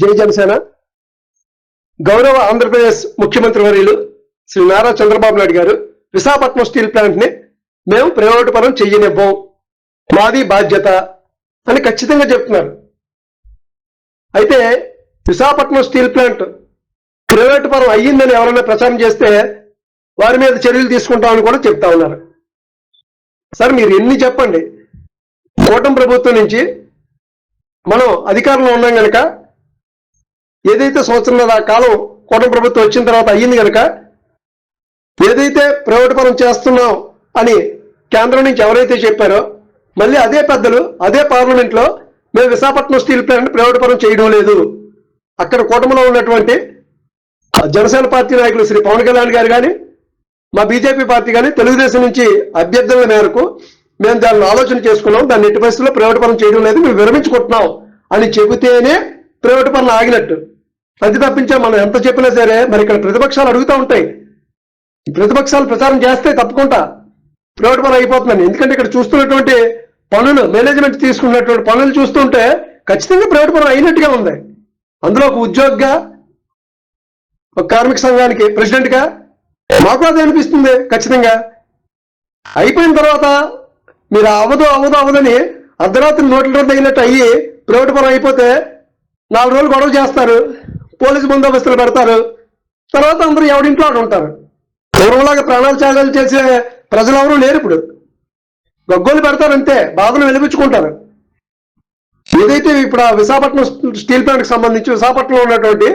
జై జనసేన. గౌరవ ఆంధ్రప్రదేశ్ ముఖ్యమంత్రి వర్యులు శ్రీ నారా చంద్రబాబు నాయుడు గారు విశాఖపట్నం స్టీల్ ప్లాంట్ని మేము ప్రైవేటు పరం చెయ్యనివ్వం. మాది బాధ్యత అని ఖచ్చితంగా చెప్తున్నారు. అయితే విశాఖపట్నం స్టీల్ ప్లాంట్ ప్రైవేటు పరం అయ్యిందని ఎవరైనా ప్రచారం చేస్తే వారి మీద చర్యలు తీసుకుంటామని కూడా చెప్తా ఉన్నారు. సార్ మీరు ఎన్ని చెప్పండి? కూటమి ప్రభుత్వం నుంచి మనం అధికారంలో ఉన్నాం కనుక ఏదైతే సంవత్సరంన్నర కాలం కూటమి ప్రభుత్వం వచ్చిన తర్వాత అయ్యింది కనుక ఏదైతే ప్రైవేట్ పరం చేస్తున్నాం అని కేంద్రం నుంచి ఎవరైతే చెప్పారో మళ్ళీ అదే పెద్దలు అదే పార్లమెంట్లో మేము విశాఖపట్నం స్టీల్ ప్లాంట్ ప్రైవేట్ పరం చేయడం లేదు. అక్కడ కూటమిలో ఉన్నటువంటి జనసేన పార్టీ నాయకులు శ్రీ పవన్ కళ్యాణ్ గారు కానీ మా బీజేపీ పార్టీ కానీ తెలుగుదేశం నుంచి అభ్యర్థుల మేరకు మేము దాన్ని ఆలోచన చేసుకున్నాం. దాన్ని ఎట్టి పరిస్థితుల్లో ప్రైవేట్ పరం చేయడం లేదు. మేము విరమించుకుంటున్నాం అని చెబితేనే ప్రైవేట్ పనులు ఆగినట్టు. అది తప్పించే మనం ఎంత చెప్పినా సరే మరి ఇక్కడ ప్రతిపక్షాలు అడుగుతూ ఉంటాయి. ప్రతిపక్షాలు ప్రచారం చేస్తే తప్పకుండా ప్రైవేట్ పనులు అయిపోతుందని. ఎందుకంటే ఇక్కడ చూస్తున్నటువంటి పనులు మేనేజ్మెంట్ తీసుకున్నటువంటి పనులు చూస్తుంటే ఖచ్చితంగా ప్రైవేట్ పనులు అయినట్టుగా ఉంది. అందులో ఒక ఉద్యోగిగా ఒక కార్మిక సంఘానికి ప్రెసిడెంట్గా మాకు అదే అనిపిస్తుంది ఖచ్చితంగా. అయిపోయిన తర్వాత మీరు అవదు అవదు అవదని అర్ధరాత్రి నోట్ల రద్దు అయినట్టు అయ్యి ప్రైవేట్ పనులు అయిపోతే నాలుగు రోజులు గొడవ చేస్తారు. పోలీసు బందోబస్తులు పెడతారు. తర్వాత అందరూ ఎవడింట్లో ఉంటారు. పూర్వంలాగా ప్రాణాలు త్యాగాలు చేసే ప్రజలు ఎవరూ లేరు ఇప్పుడు. గగ్గోలు పెడతారు అంతే. బాధలు వెలిపించుకుంటారు ఏదైతే ఇప్పుడు ఆ విశాఖపట్నం స్టీల్ ప్లాంట్కి సంబంధించి విశాఖపట్నంలో ఉన్నటువంటి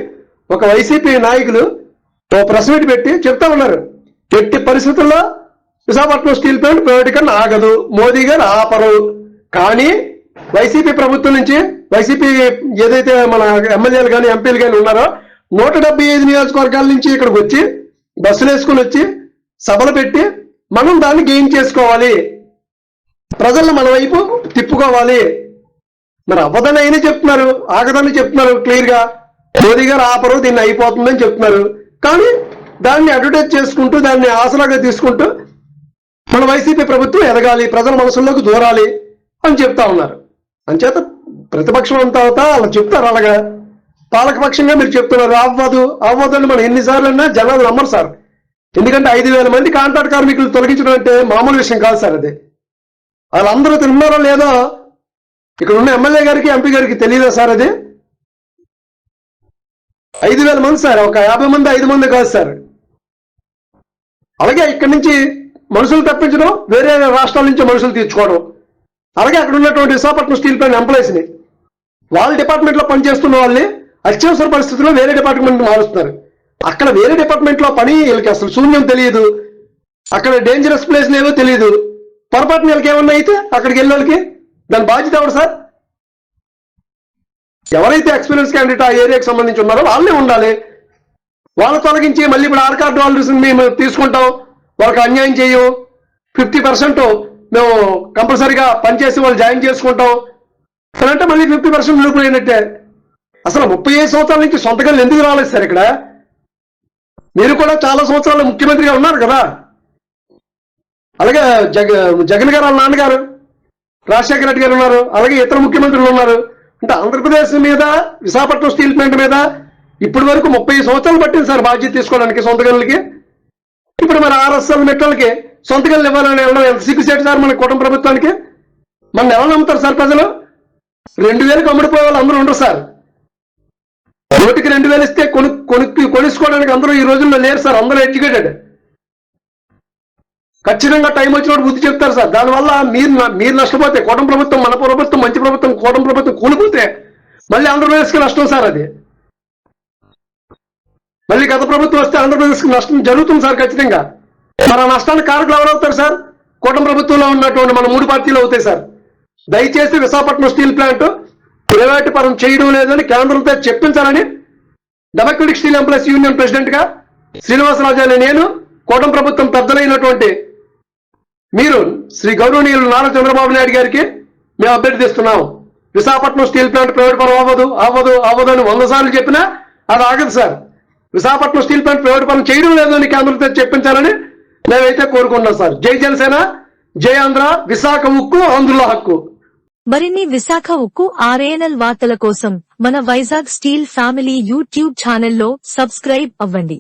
ఒక వైసీపీ నాయకులు ఓ ప్రెస్ మీట్ పెట్టి చెప్తా ఉన్నారు. ఎట్టి పరిస్థితుల్లో విశాఖపట్నం స్టీల్ ప్లాంట్ ప్రైవేటీకరణ ఆగదు. మోదీ గారు ఆపరు. కానీ వైసీపీ ప్రభుత్వం నుంచి వైసీపీ ఏదైతే మన ఎమ్మెల్యేలు కానీ ఎంపీలు కానీ ఉన్నారో నూట డెబ్బై ఐదు నియోజకవర్గాల నుంచి ఇక్కడికి వచ్చి బస్సులు వేసుకుని వచ్చి సభలు పెట్టి మనం దాన్ని గెయిన్ చేసుకోవాలి. ప్రజలను మన వైపు తిప్పుకోవాలి. మరి అవ్వదని అయినా చెప్తున్నారు ఆగదని చెప్తున్నారు క్లియర్గా. మోదీ గారు ఆపరు దీన్ని అయిపోతుందని చెప్తున్నారు. కానీ దాన్ని అడ్వర్టైజ్ చేసుకుంటూ దాన్ని ఆసరాగా తీసుకుంటూ మన వైసీపీ ప్రభుత్వం ఎదగాలి ప్రజల మనసుల్లోకి దూరాలి అని చెప్తా ఉన్నారు. అంచేత ప్రతిపక్షం అంతా అవుతా అలా చెప్తారు అలాగా. పాలకపక్షంగా మీరు చెప్తున్నారు అవ్వదు అవ్వదు అని మనం ఎన్నిసార్లు అన్నా జనాలు నమ్మరు సార్. ఎందుకంటే ఐదు వేల మంది కాంట్రాక్ట్ కార్మికులు తొలగించడం అంటే మామూలు విషయం కాదు సార్ అది. వాళ్ళందరూ తిన్నారో లేదో ఇక్కడ ఉన్న ఎమ్మెల్యే గారికి ఎంపీ గారికి తెలియదా సార్ అది? ఐదు వేల మంది సార్ ఒక యాభై మంది ఐదు మంది కాదు సార్. అలాగే ఇక్కడి నుంచి మనుషులు తప్పించడం వేరే రాష్ట్రాల నుంచి మనుషులు తీర్చుకోవడం. అలాగే అక్కడ ఉన్నటువంటి విశాఖపట్నం స్టీల్ ప్లాంట్ ఎంప్లాయీస్ని. వాళ్ళ డిపార్ట్మెంట్లో పనిచేస్తున్న వాళ్ళని అత్యవసర పరిస్థితుల్లో వేరే డిపార్ట్మెంట్ మారుస్తున్నారు. అక్కడ వేరే డిపార్ట్మెంట్లో పని వీళ్ళకి అసలు శూన్యం తెలియదు. అక్కడ డేంజరస్ ప్లేస్ లేదో తెలియదు. పొరపాటున వీళ్ళకి ఏమన్నా అయితే అక్కడికి వెళ్ళే వాళ్ళకి దాని బాధ్యత ఎవరు సార్? ఎవరైతే ఎక్స్పీరియన్స్ క్యాండిడేట్ ఆ ఏరియాకి సంబంధించి ఉన్నారో వాళ్ళే ఉండాలి. వాళ్ళ తొలగించి మళ్ళీ ఇప్పుడు ఆర్ కార్డు వాళ్ళు మేము తీసుకుంటాం. వాళ్ళకి అన్యాయం చేయం. ఫిఫ్టీ పర్సెంట్ మేము కంపల్సరీగా పనిచేసి వాళ్ళు జాయిన్ చేసుకుంటాం. అని అంటే మళ్ళీ ఫిఫ్టీ పర్సెంట్ నిలిపిపోయినట్టే అసలు ముప్పై ఐదు సంవత్సరాల నుంచి సొంతగా ఎందుకు రాలేదు సార్ ఇక్కడ? మీరు కూడా చాలా సంవత్సరాలు ముఖ్యమంత్రిగా ఉన్నారు కదా. అలాగే జగ జగన్ గారు వాళ్ళ నాన్నగారు రాజశేఖర రెడ్డి గారు ఉన్నారు. అలాగే ఇతర ముఖ్యమంత్రులు ఉన్నారు. అంటే ఆంధ్రప్రదేశ్ మీద విశాఖపట్నం స్టీల్ ప్లాంట్ మీద ఇప్పటి వరకు ముప్పై సంవత్సరాలు పట్టింది సార్ బాధ్యత తీసుకోవడానికి సొంత గనులకి ఇప్పుడు మరి ఆర్ఎస్ఎల్ మెట్లకి సొంత ఇవ్వాలని వెళ్ళడం ఎంత సిగ్గుసేటు సార్ మన కుటుంబ ప్రభుత్వానికి? మన ఎవరు నమ్ముతారు సార్ ప్రజలు? రెండు వేలకు అమ్ముడిపోయే వాళ్ళు అందరూ ఉండరు సార్. నోటికి రెండు వేలు ఇస్తే కొను కొనుక్కి కొనుక్కోవడానికి అందరూ ఈ రోజుల్లో లేరు సార్ అందరూ ఎడ్యుకేటెడ్. ఖచ్చితంగా టైం వచ్చినప్పుడు బుద్ధి చెప్తారు సార్. దానివల్ల మీరు మీరు నష్టపోతే కూటమి ప్రభుత్వం మన ప్రభుత్వం మంచి ప్రభుత్వం కూటమి ప్రభుత్వం కూలిపోతే మళ్ళీ ఆంధ్రప్రదేశ్కి నష్టం సార్ అది. మళ్ళీ గత ప్రభుత్వం వస్తే ఆంధ్రప్రదేశ్కి నష్టం జరుగుతుంది సార్ ఖచ్చితంగా. మన నష్టానికి కారకులు ఎవరవుతారు సార్? కూటమి ప్రభుత్వంలో ఉన్నటువంటి మన మూడు పార్టీలు అవుతాయి సార్. దయచేసి విశాఖపట్నం స్టీల్ ప్లాంట్ ప్రైవేటు పరం చేయడం లేదని కేంద్రంతో చెప్పించాలని డెమోక్రటిక్ స్టీల్ ఎంప్లాయీస్ యూనియన్ ప్రెసిడెంట్గా శ్రీనివాసరాజు అనే నేను కూటమి ప్రభుత్వం పెద్దలైనటువంటి మీరు శ్రీ గౌరవనీయులు నారా చంద్రబాబు నాయుడు గారికి మేము అభ్యర్థిస్తున్నాం విశాఖపట్నం స్టీల్ ప్లాంట్ ప్రైవేట్ పరం అవ్వదు అవ్వదు అవ్వదు అని వంద సార్లు చెప్పినా అది ఆగదు sir. Visakhapatnam steel plant private పరం చేయడం లేదని కేంద్రంతో చెప్పించాలని మేమైతే కోరుకుంటున్నాం సార్. జై జనసేన జై ఆంధ్ర విశాఖ ఉక్కు ఆంధ్రుల హక్కు. మరిన్ని విశాఖ ఉక్కు ఆర్ఏఎన్ఎల్ వార్తల కోసం మన వైజాగ్ స్టీల్ ఫ్యామిలీ యూట్యూబ్ ఛానల్లో సబ్స్క్రైబ్ అవ్వండి.